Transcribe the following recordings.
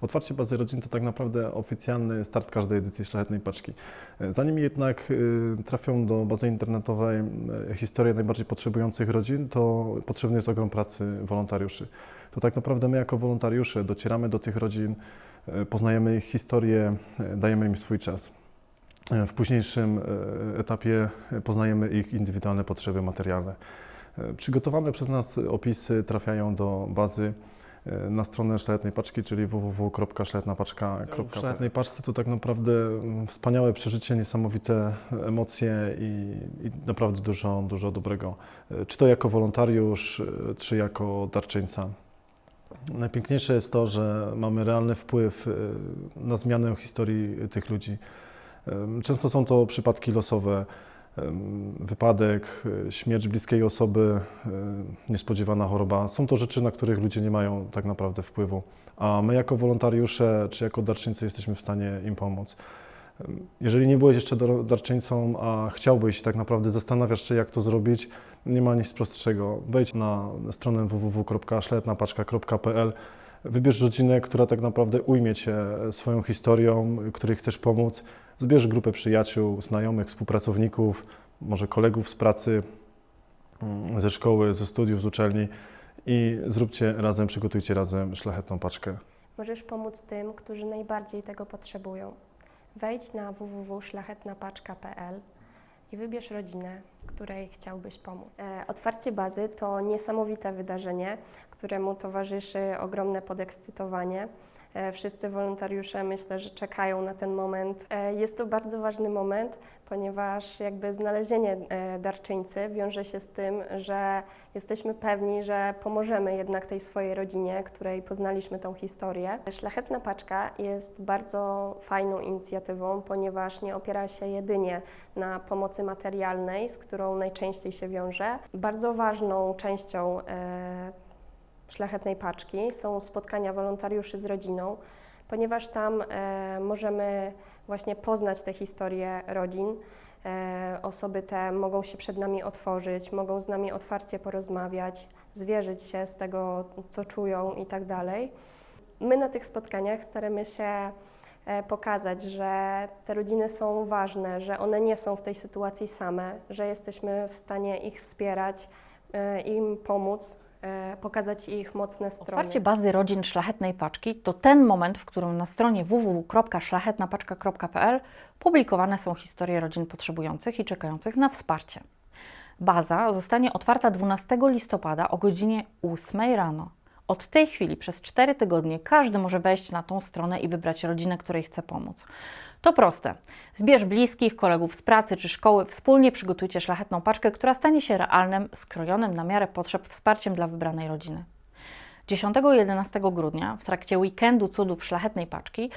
Otwarcie bazy rodzin to tak naprawdę oficjalny start każdej edycji Szlachetnej Paczki. Zanim jednak e, trafią do bazy internetowej e, historie najbardziej potrzebujących rodzin, to potrzebny jest ogrom pracy wolontariuszy. To tak naprawdę my jako wolontariusze docieramy do tych rodzin, e, poznajemy ich historię, dajemy im swój czas. W późniejszym etapie poznajemy ich indywidualne potrzeby materialne. Przygotowane przez nas opisy trafiają do bazy na stronę Szlachetnej Paczki, czyli www.szlachetnapaczka.pl. W Szlachetnej Paczce to tak naprawdę mm, wspaniałe przeżycie, niesamowite emocje i, i naprawdę dużo, dużo dobrego. E, Czy to jako wolontariusz, e, czy jako darczyńca. Najpiękniejsze jest to, że mamy realny wpływ e, na zmianę historii tych ludzi. Często są to przypadki losowe, wypadek, e, śmierć bliskiej osoby, e, niespodziewana choroba. Są to rzeczy, na których ludzie nie mają tak naprawdę wpływu, a my jako wolontariusze czy jako darczyńcy jesteśmy w stanie im pomóc. Jeżeli nie byłeś jeszcze dar- darczyńcą, a chciałbyś tak naprawdę zastanawiasz się, jak to zrobić, nie ma nic prostszego. Wejdź na stronę www.szlachetnapaczka.pl Wybierz rodzinę, która tak naprawdę ujmie Cię swoją historią, której chcesz pomóc. Zbierz grupę przyjaciół, znajomych, współpracowników, może kolegów z pracy, mm, ze szkoły, ze studiów, z uczelni i zróbcie razem, przygotujcie razem szlachetną paczkę. Możesz pomóc tym, którzy najbardziej tego potrzebują. Wejdź na www.szlachetnapaczka.pl i wybierz rodzinę, której chciałbyś pomóc. E, otwarcie bazy to niesamowite wydarzenie, któremu towarzyszy ogromne podekscytowanie. E, wszyscy wolontariusze myślę, że czekają na ten moment. E, jest to bardzo ważny moment, ponieważ jakby znalezienie e, darczyńcy wiąże się z tym, że jesteśmy pewni, że pomożemy jednak tej swojej rodzinie, której poznaliśmy tą historię. Szlachetna Paczka jest bardzo fajną inicjatywą, ponieważ nie opiera się jedynie na pomocy materialnej, z którą najczęściej się wiąże. Bardzo ważną częścią Szlachetnej Paczki są spotkania wolontariuszy z rodziną, ponieważ tam e, możemy właśnie poznać te historie rodzin. E, osoby te mogą się przed nami otworzyć, mogą z nami otwarcie porozmawiać, zwierzyć się z tego, co czują i tak dalej. My na tych spotkaniach staramy się e, pokazać, że te rodziny są ważne, że one nie są w tej sytuacji same, że jesteśmy w stanie ich wspierać, e, im pomóc, pokazać ich mocne strony. Otwarcie bazy rodzin Szlachetnej Paczki to ten moment, w którym na stronie www.szlachetnapaczka.pl publikowane są historie rodzin potrzebujących i czekających na wsparcie. Baza zostanie otwarta 12 listopada o godzinie 8 rano. Od tej chwili przez 4 tygodnie każdy może wejść na tą stronę i wybrać rodzinę, której chce pomóc. To proste. Zbierz bliskich, kolegów z pracy czy szkoły, wspólnie przygotujcie szlachetną paczkę, która stanie się realnym, skrojonym na miarę potrzeb wsparciem dla wybranej rodziny. 10 i 11 grudnia, w trakcie weekendu cudów szlachetnej paczki,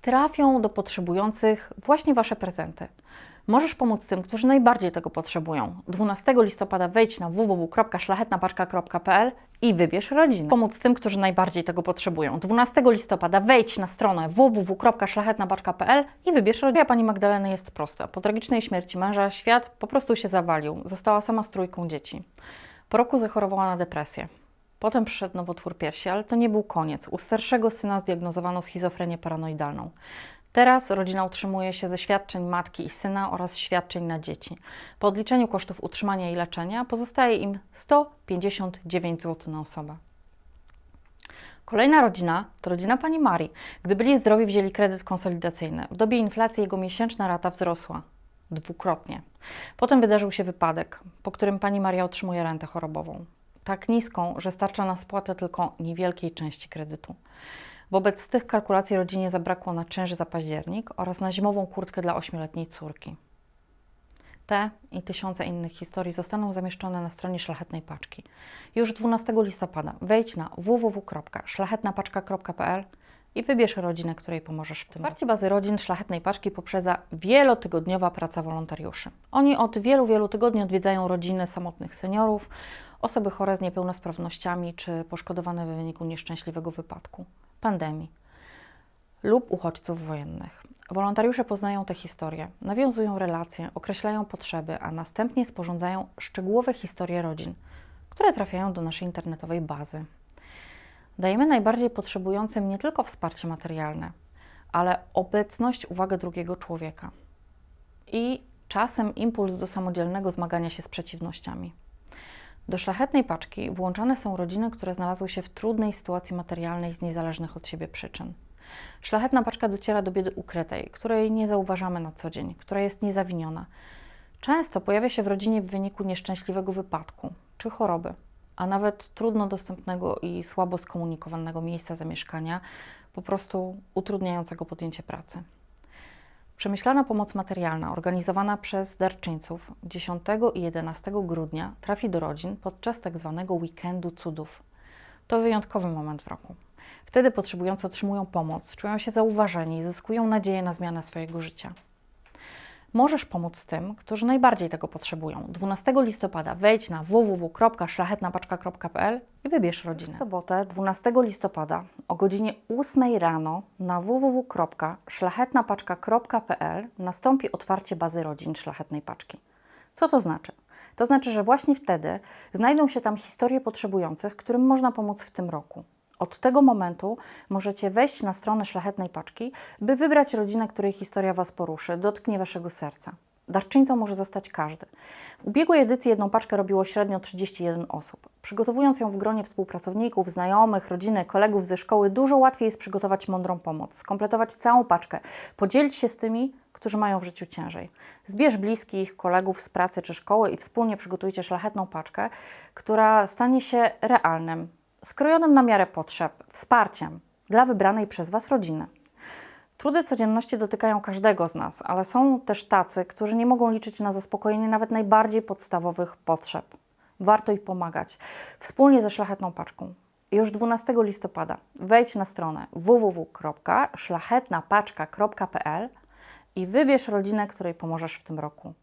trafią do potrzebujących właśnie Wasze prezenty. Możesz pomóc tym, którzy najbardziej tego potrzebują. 12 listopada wejdź na www.szlachetnapaczka.pl i wybierz rodzinę. Pomóc tym, którzy najbardziej tego potrzebują. 12 listopada wejdź na stronę www.szlachetnapaczka.pl i wybierz rodzinę. Ja pani Magdaleny jest prosta. Po tragicznej śmierci męża świat po prostu się zawalił. Została sama z trójką dzieci. Po roku zachorowała na depresję. Potem przyszedł nowotwór piersi, ale to nie był koniec. U starszego syna zdiagnozowano schizofrenię paranoidalną. Teraz rodzina utrzymuje się ze świadczeń matki i syna oraz świadczeń na dzieci. Po odliczeniu kosztów utrzymania i leczenia pozostaje im 159 zł na osobę. Kolejna rodzina to rodzina pani Marii. Gdy byli zdrowi, wzięli kredyt konsolidacyjny. W dobie inflacji jego miesięczna rata wzrosła dwukrotnie. Potem wydarzył się wypadek, po którym pani Maria otrzymuje rentę chorobową. Tak niską, że starcza na spłatę tylko niewielkiej części kredytu. Wobec tych kalkulacji rodzinie zabrakło na czynsz za październik oraz na zimową kurtkę dla ośmioletniej córki. Te i tysiące innych historii zostaną zamieszczone na stronie Szlachetnej Paczki. Już 12 listopada wejdź na www.szlachetnapaczka.pl i wybierz rodzinę, której pomożesz w tym. Otwarcie bazy rodzin Szlachetnej Paczki poprzedza wielotygodniowa praca wolontariuszy. Oni od wielu, wielu tygodni odwiedzają rodziny samotnych seniorów, osoby chore z niepełnosprawnościami czy poszkodowane w wyniku nieszczęśliwego wypadku, pandemii lub uchodźców wojennych. Wolontariusze poznają te historie, nawiązują relacje, określają potrzeby, a następnie sporządzają szczegółowe historie rodzin, które trafiają do naszej internetowej bazy. Dajemy najbardziej potrzebującym nie tylko wsparcie materialne, ale obecność, uwagę drugiego człowieka i czasem impuls do samodzielnego zmagania się z przeciwnościami. Do szlachetnej paczki włączane są rodziny, które znalazły się w trudnej sytuacji materialnej z niezależnych od siebie przyczyn. Szlachetna paczka dociera do biedy ukrytej, której nie zauważamy na co dzień, która jest niezawiniona. Często pojawia się w rodzinie w wyniku nieszczęśliwego wypadku czy choroby, a nawet trudno dostępnego i słabo skomunikowanego miejsca zamieszkania, po prostu utrudniającego podjęcie pracy. Przemyślana pomoc materialna organizowana przez darczyńców 10 i 11 grudnia trafi do rodzin podczas tzw. weekendu cudów. To wyjątkowy moment w roku. Wtedy potrzebujący otrzymują pomoc, czują się zauważeni, zyskują nadzieję na zmianę swojego życia. Możesz pomóc tym, którzy najbardziej tego potrzebują. 12 listopada wejdź na www.szlachetnapaczka.pl i wybierz rodzinę. W sobotę 12 listopada o godzinie 8 rano na www.szlachetnapaczka.pl nastąpi otwarcie bazy rodzin Szlachetnej Paczki. Co to znaczy? To znaczy, że właśnie wtedy znajdą się tam historie potrzebujących, którym można pomóc w tym roku. Od tego momentu możecie wejść na stronę Szlachetnej Paczki, by wybrać rodzinę, której historia Was poruszy, dotknie Waszego serca. Darczyńcą może zostać każdy. W ubiegłej edycji jedną paczkę robiło średnio 31 osób. Przygotowując ją w gronie współpracowników, znajomych, rodziny, kolegów ze szkoły, dużo łatwiej jest przygotować mądrą pomoc, skompletować całą paczkę, podzielić się z tymi, którzy mają w życiu ciężej. Zbierz bliskich, kolegów z pracy czy szkoły i wspólnie przygotujcie szlachetną paczkę, która stanie się realnym, skrojonym na miarę potrzeb, wsparciem dla wybranej przez Was rodziny. Trudy codzienności dotykają każdego z nas, ale są też tacy, którzy nie mogą liczyć na zaspokojenie nawet najbardziej podstawowych potrzeb. Warto ich pomagać wspólnie ze Szlachetną Paczką. Już 12 listopada wejdź na stronę www.szlachetnapaczka.pl i wybierz rodzinę, której pomożesz w tym roku.